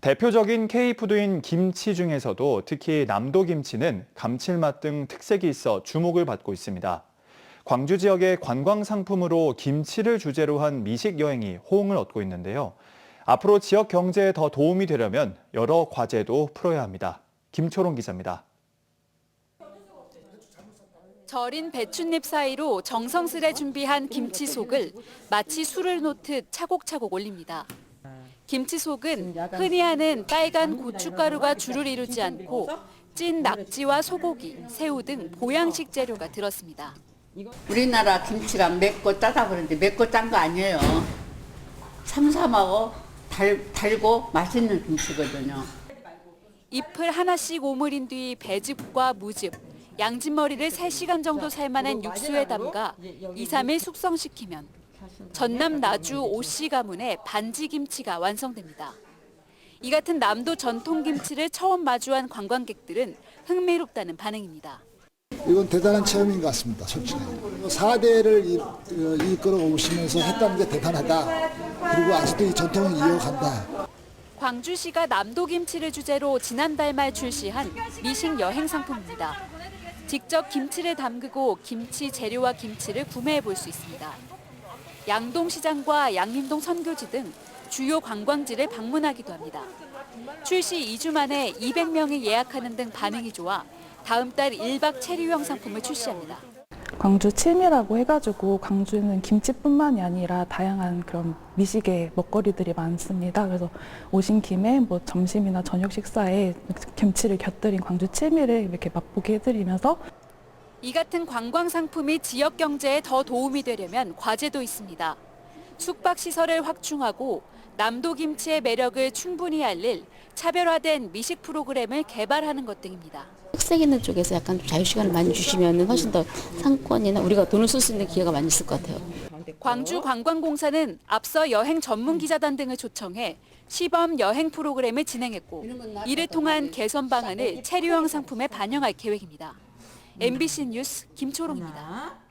대표적인 K푸드인 김치 중에서도 특히 남도 김치는 감칠맛 등 특색이 있어 주목을 받고 있습니다. 광주 지역의 관광 상품으로 김치를 주제로 한 미식 여행이 호응을 얻고 있는데요. 앞으로 지역 경제에 더 도움이 되려면 여러 과제도 풀어야 합니다. 김초롱 기자입니다. 절인 배춧잎 사이로 정성스레 준비한 김치 속을 마치 술을 놓듯 차곡차곡 올립니다. 김치 속은 흔히 하는 빨간 고춧가루가 주를 이루지 않고 찐 낙지와 소고기, 새우 등 보양식 재료가 들었습니다. 우리나라 김치가 맵고 짜다 그러는데 맵고 짠 거 아니에요. 삼삼하고 달, 달고 맛있는 김치거든요. 잎을 하나씩 오므린 뒤 배즙과 무즙, 양진머리를 3시간 정도 삶아낸 육수에 담가 2, 3일 숙성시키면 전남 나주 오씨 가문의 반지 김치가 완성됩니다. 이 같은 남도 전통 김치를 처음 마주한 관광객들은 흥미롭다는 반응입니다. 이건 대단한 체험인 것 같습니다. 솔직히 4대를 이끌어 오시면서 했다는 게 대단하다. 그리고 아직도 이 전통을 이어간다. 광주시가 남도 김치를 주제로 지난달 말 출시한 미식 여행 상품입니다. 직접 김치를 담그고 김치 재료와 김치를 구매해 볼 수 있습니다. 양동시장과 양림동 선교지 등 주요 관광지를 방문하기도 합니다. 출시 2주 만에 200명이 예약하는 등 반응이 좋아 다음 달 1박 체류형 상품을 출시합니다. 광주 칠미라고 해가지고 광주는 김치뿐만이 아니라 다양한 그런 미식의 먹거리들이 많습니다. 그래서 오신 김에 뭐 점심이나 저녁 식사에 김치를 곁들인 광주 칠미를 이렇게 맛보게 해드리면서 이 같은 관광 상품이 지역 경제에 더 도움이 되려면 과제도 있습니다. 숙박 시설을 확충하고 남도 김치의 매력을 충분히 알릴 차별화된 미식 프로그램을 개발하는 것 등입니다. 특색 있는 쪽에서 약간 자유 시간을 많이 주시면 훨씬 더 상권이나 우리가 돈을 쓸 수 있는 기회가 많이 있을 것 같아요. 광주 관광공사는 앞서 여행 전문 기자단 등을 초청해 시범 여행 프로그램을 진행했고 이를 통한 개선 방안을 체류형 상품에 반영할 계획입니다. MBC 뉴스 김초롱입니다.